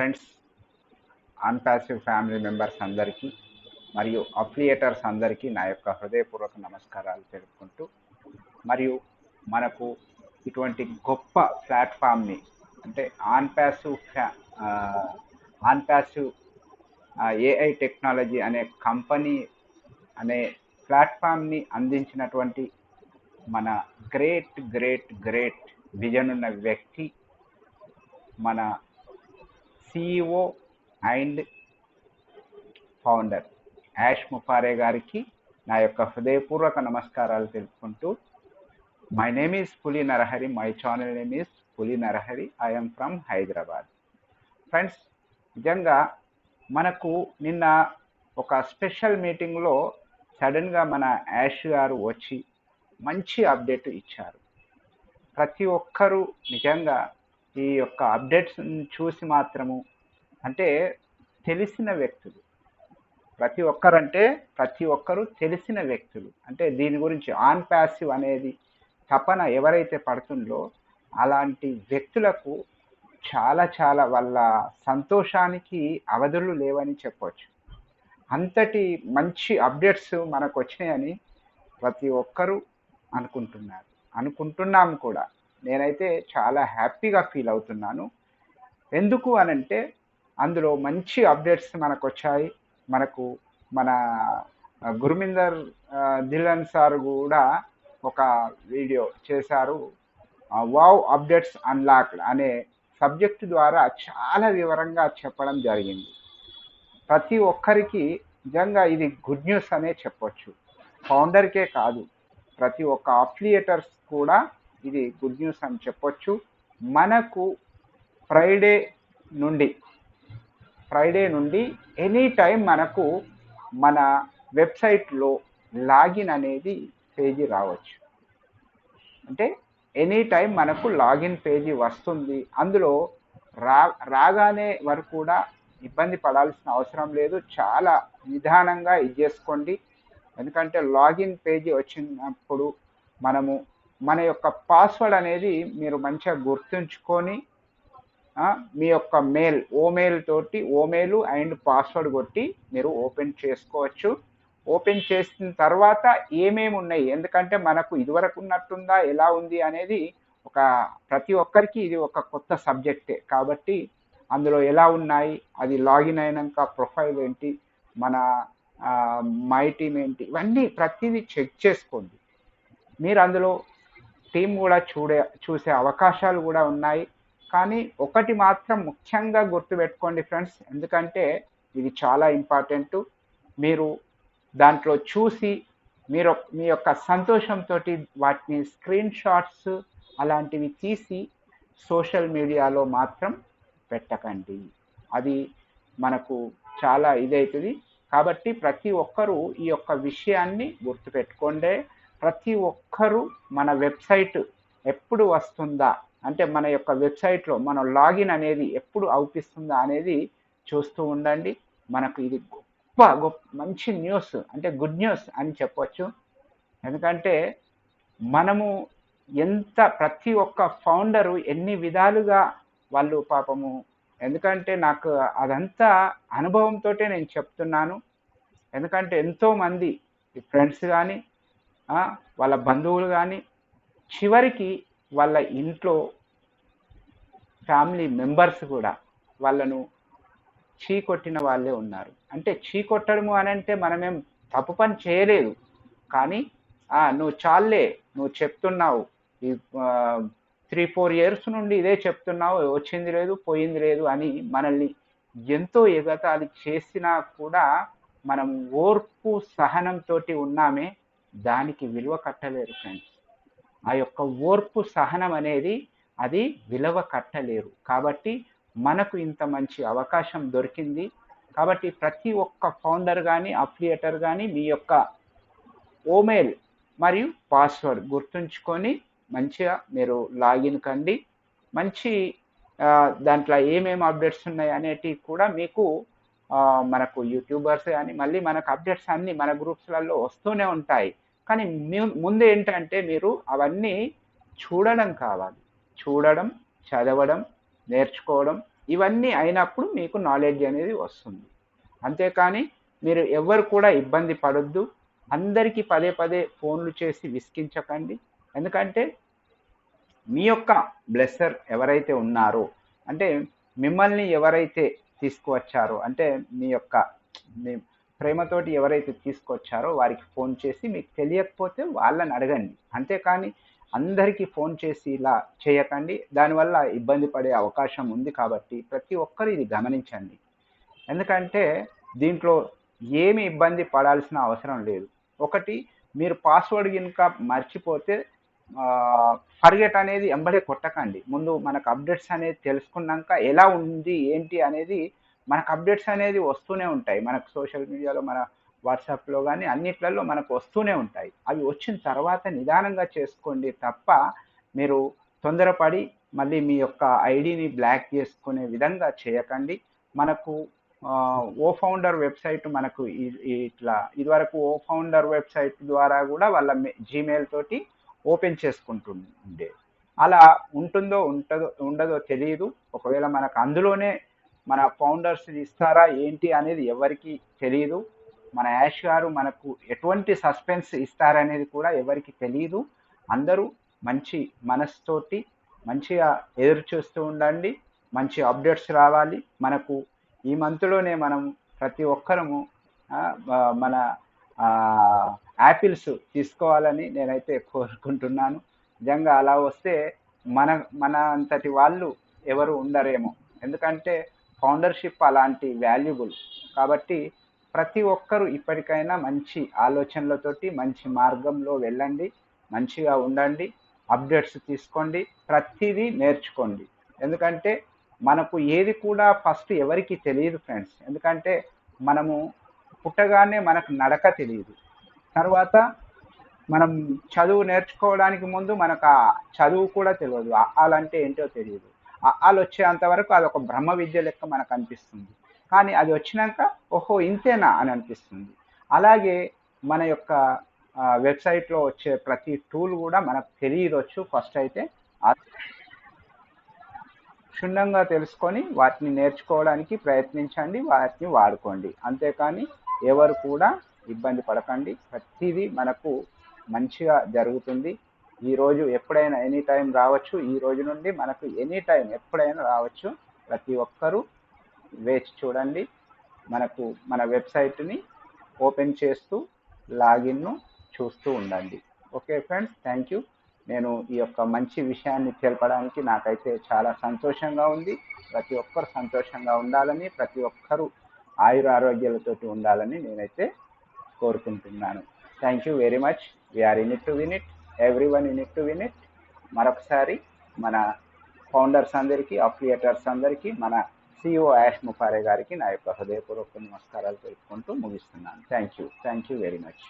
Friends అన్పాసివ్ family members అందరికీ మరియు అఫిలియేటర్స్ అందరికీ నా యొక్క హృదయపూర్వక నమస్కారాలు తెలుపుకుంటూ మరియు మనకు ఇటువంటి గొప్ప ప్లాట్ఫామ్ని అంటే ఆన్పాసివ్ ఫ్యా ఆన్పాసివ్ ఏఐ టెక్నాలజీ అనే కంపెనీ అనే ప్లాట్ఫామ్ని అందించినటువంటి మన గ్రేట్ గ్రేట్ గ్రేట్ విజన్ ఉన్న వ్యక్తి మన CEO and founder Ash Mufareh గారికి నా యొక్క హృదయపూర్వక నమస్కారాలు తెలుపుకుంటూ my name is Puli Narahari my channel name is Puli Narahari I'm from Hyderabad friends నిజంగా మనకు నిన్న ఒక స్పెషల్ మీటింగ్లో సడన్గా మన యాష్ గారు వచ్చి మంచి అప్డేట్ ఇచ్చారు. ప్రతి ఒక్కరూ నిజంగా ఈ యొక్క అప్డేట్స్ చూసి మాత్రము అంటే తెలిసిన వ్యక్తులు. ప్రతి ఒక్కరంటే ప్రతి ఒక్కరు తెలిసిన వ్యక్తులు. అంటే దీని గురించి ఆన్ ప్యాసివ్ అనేది తపన ఎవరైతే పడుతుందో అలాంటి వ్యక్తులకు చాలా చాలా వాళ్ళ సంతోషానికి అవధులు లేవని చెప్పవచ్చు అంతటి మంచి అప్డేట్స్ మనకు వచ్చినాయని ప్రతి ఒక్కరూ అనుకుంటున్నారు. అనుకుంటున్నాము కూడా. నేనైతే చాలా హ్యాపీగా ఫీల్ అవుతున్నాను. ఎందుకు అనంటే అందులో మంచి అప్డేట్స్ మనకు వచ్చాయి మనకు మన గురుమిందర్ ధిలన్ సార్ కూడా ఒక వీడియో చేశారు. వావ్ అప్డేట్స్ అన్లాక్డ్ అనే సబ్జెక్ట్ ద్వారా చాలా వివరంగా చెప్పడం జరిగింది. ప్రతి ఒక్కరికి నిజంగా ఇది గుడ్ న్యూస్ అనే చెప్పొచ్చు. ఫౌండర్కే కాదు ప్రతి ఒక్క అఫిలియేటర్స్ కూడా ఇది గుడ్ న్యూస్ అని చెప్పొచ్చు. మనకు ఫ్రైడే నుండి ఫ్రైడే నుండి ఎనీ టైం మనకు మన వెబ్సైట్లో లాగిన్ అనేది పేజీ రావచ్చు. అంటే ఎనీ టైం మనకు లాగిన్ పేజీ వస్తుంది. అందులో రా రాగానే వరకు కూడా ఇబ్బంది పడాల్సిన అవసరం లేదు. చాలా నిదానంగా ఇది చేసుకోండి. ఎందుకంటే లాగిన్ పేజీ వచ్చినప్పుడు మనము మన యొక్క పాస్వర్డ్ అనేది మీరు మంచిగా గుర్తుంచుకొని మీ యొక్క మెయిల్ ఓమెయిల్ తోటి ఓమెయిల్ అండ్ పాస్వర్డ్ కొట్టి మీరు ఓపెన్ చేసుకోవచ్చు. ఓపెన్ చేసిన తర్వాత ఏమేమి ఉన్నాయి? ఎందుకంటే మనకు ఇదివరకు ఉన్నట్టుందా ఎలా ఉంది అనేది ఒక ప్రతి ఒక్కరికి ఇది ఒక కొత్త సబ్జెక్టే కాబట్టి అందులో ఎలా ఉన్నాయి? అది లాగిన్ అయినాక ప్రొఫైల్ ఏంటి? మన మై టీమ్ ఏంటి? ఇవన్నీ ప్రతిదీ చెక్ చేసుకోండి. మీరు అందులో టీం కూడా చూడే చూసే అవకాశాలు కూడా ఉన్నాయి. కానీ ఒకటి మాత్రం ముఖ్యంగా గుర్తుపెట్టుకోండి ఫ్రెండ్స్ ఎందుకంటే ఇది చాలా ఇంపార్టెంట్. మీరు దాంట్లో చూసి మీరు మీ యొక్క సంతోషంతో వాటిని స్క్రీన్ షాట్స్ అలాంటివి తీసి సోషల్ మీడియాలో మాత్రం పెట్టకండి. అది మనకు చాలా ఇదవుతుంది కాబట్టి ప్రతి ఒక్కరూ ఈ యొక్క విషయాన్ని గుర్తుపెట్టుకోండి ప్రతి ఒక్కరూ మన వెబ్సైట్ ఎప్పుడు వస్తుందా? అంటే మన యొక్క వెబ్సైట్లో మన లాగిన్ అనేది ఎప్పుడు అవుపిస్తుందా అనేది చూస్తూ ఉండండి. మనకు ఇది గొప్ప గొప్ప మంచి న్యూస్ అంటే గుడ్ న్యూస్ అని చెప్పొచ్చు. ఎందుకంటే మనము ఎంత ప్రతి ఒక్క ఫౌండరు ఎన్ని విధాలుగా వాళ్ళు పాపము ఎందుకంటే నాకు అదంతా అనుభవంతో నేను చెప్తున్నాను. ఎందుకంటే ఎంతోమంది ఫ్రెండ్స్ కానీ వాళ్ళ బంధువులు కానీ చివరికి వాళ్ళ ఇంట్లో ఫ్యామిలీ మెంబర్స్ కూడా వాళ్ళను చీకొట్టిన వాళ్ళే ఉన్నారు. అంటే చీకొట్టడము అని అంటే మనమేం తప్పు పని చేయలేదు. కానీ నువ్వు చాలే నువ్వు చెప్తున్నావు. ఈ త్రీ ఫోర్ ఇయర్స్ నుండి ఇదే చెప్తున్నావు వచ్చింది లేదు పోయింది లేదు అని మనల్ని ఎంతో ఎగతాళి చేసినా కూడా మనం ఓర్పు సహనంతో ఉన్నామే. దానికి విలువ కట్టలేరు ఫ్రెండ్స్ ఆ యొక్క ఓర్పు సహనం అనేది అది విలువ కట్టలేరు. కాబట్టి మనకు ఇంత మంచి అవకాశం దొరికింది. కాబట్టి ప్రతి ఒక్క ఫౌండర్ కానీ అఫిలియేటర్ కానీ మీ యొక్క ఓమెయిల్ మరియు పాస్వర్డ్ గుర్తుంచుకొని మంచిగా మీరు లాగిన్ కండి. మంచి దాంట్లో ఏమేమి అప్డేట్స్ ఉన్నాయి అనేటివి కూడా మీకు మనకు యూట్యూబర్స్ కానీ మళ్ళీ మనకు అప్డేట్స్ అన్నీ మన గ్రూప్స్లలో వస్తూనే ఉంటాయి. కానీ ముందు ఏంటంటే మీరు అవన్నీ చూడడం కావాలి. చూడడం చదవడం నేర్చుకోవడం ఇవన్నీ అయినప్పుడు మీకు నాలెడ్జ్ అనేది వస్తుంది. అంతేకాని మీరు ఎవరు కూడా ఇబ్బంది పడొద్దు. అందరికీ పదే పదే ఫోన్లు చేసి విసిగించకండి. ఎందుకంటే మీ యొక్క బ్లెస్సర్ ఎవరైతే ఉన్నారో అంటే మిమ్మల్ని ఎవరైతే తీసుకువచ్చారో అంటే మీ యొక్క మీ ప్రేమతోటి ఎవరైతే తీసుకొచ్చారో వారికి ఫోన్ చేసి మీకు తెలియకపోతే వాళ్ళని అడగండి. అంతేకాని అందరికీ ఫోన్ చేసి ఇలా చేయకండి. దానివల్ల ఇబ్బంది పడే అవకాశం ఉంది కాబట్టి ప్రతి ఒక్కరు ఇది గమనించండి. ఎందుకంటే దీంట్లో ఏమి ఇబ్బంది పడాల్సిన అవసరం లేదు. ఒకటి మీరు పాస్వర్డ్ కనుక మర్చిపోతే ఫర్గెట్ అనేది ఎంబడే కొట్టకండి. ముందు మనకు అప్డేట్స్ అనేది తెలుసుకున్నాక ఎలా ఉంది ఏంటి అనేది మనకు అప్డేట్స్ అనేది వస్తూనే ఉంటాయి. మనకు సోషల్ మీడియాలో మన వాట్సాప్లో కానీ అన్నిట్లలో మనకు వస్తూనే ఉంటాయి. అవి వచ్చిన తర్వాత నిదానంగా చేసుకోండి తప్ప మీరు తొందరపడి మళ్ళీ మీ యొక్క ఐడిని బ్లాక్ చేసుకునే విధంగా చేయకండి. మనకు ఓ ఫౌండర్ వెబ్సైట్ మనకు ఇట్లా ఇదివరకు ఓ ఫౌండర్ వెబ్సైట్ ద్వారా కూడా వాళ్ళ జీమెయిల్ తోటి ఓపెన్ చేసుకుంటుండే. అలా ఉంటుందో ఉంటదో ఉండదో తెలియదు ఒకవేళ మనకు అందులోనే మన ఫౌండర్స్ ఇస్తారా ఏంటి అనేది ఎవరికి తెలియదు మన యాష్ గారు మనకు ఎటువంటి సస్పెన్స్ ఇస్తారనేది కూడా ఎవరికి తెలియదు అందరూ మంచి మనసుతోటి మంచిగా ఎదురు చూస్తూ ఉండండి మంచి అప్డేట్స్ రావాలి. మనకు ఈ మంత్లోనే మనం ప్రతి ఒక్కరము మన యాపిల్స్ తీసుకోవాలని నేనైతే కోరుకుంటున్నాను. నిజంగా అలా వస్తే మన మన అంతటి వాళ్ళు ఎవరు ఉండరేమో. ఎందుకంటే ఫౌండర్షిప్ అలాంటి వాల్యుబుల్. కాబట్టి ప్రతి ఒక్కరూ ఇప్పటికైనా మంచి ఆలోచనలతోటి మంచి మార్గంలో వెళ్ళండి మంచిగా ఉండండి అప్డేట్స్ తీసుకోండి ప్రతిదీ నేర్చుకోండి. ఎందుకంటే మనకు ఏది కూడా ఫస్ట్ ఎవరికి తెలియదు ఫ్రెండ్స్. ఎందుకంటే మనము పుట్టగానే మనకు నడక తెలియదు. తర్వాత మనం చదువు నేర్చుకోవడానికి ముందు మనకు ఆ చదువు కూడా తెలియదు. అలాంటే ఏంటో తెలియదు. వాళ్ళు వచ్చేంత వరకు అది ఒక బ్రహ్మ విద్య లెక్క మనకు అనిపిస్తుంది. కానీ అది వచ్చినాక ఓహో ఇంతేనా అని అనిపిస్తుంది. అలాగే మన యొక్క వెబ్సైట్లో వచ్చే ప్రతి టూల్ కూడా మనకు తెలియవచ్చు ఫస్ట్ అయితే క్షుణ్ణంగా తెలుసుకొని వాటిని నేర్చుకోవడానికి ప్రయత్నించండి వాటిని వాడుకోండి. అంతేకాని ఎవరు కూడా ఇబ్బంది పడకండి. ప్రతిదీ మనకు మంచిగా జరుగుతుంది. ఈ రోజు ఎప్పుడైనా ఎనీ టైం రావచ్చు. ఈ రోజు నుండి మనకు ఎనీ టైం ఎప్పుడైనా రావచ్చు. ప్రతి ఒక్కరూ వేచి చూడండి. మనకు మన వెబ్సైట్ని ఓపెన్ చేస్తూ లాగిన్ను చూస్తూ ఉండండి. ఓకే ఫ్రెండ్స్ థ్యాంక్ యూ నేను ఈ యొక్క మంచి విషయాన్ని తెలపడానికి నాకైతే చాలా సంతోషంగా ఉంది. ప్రతి ఒక్కరు సంతోషంగా ఉండాలని ప్రతి ఒక్కరూ ఆయుర ఆరోగ్యాలతోటి ఉండాలని నేనైతే కోరుకుంటున్నాను. Thank you very much. We're in it to win it. Everyone in it to win it మరొకసారి మన ఫౌండర్స్ అందరికీ అఫిలియేటర్స్ అందరికీ మన సిఇఓ యాష్ ముఫారే గారికి నా యొక్క హృదయపూర్వక నమస్కారాలు తెలుపుకుంటూ ముగిస్తున్నాను. Thank you thank you very much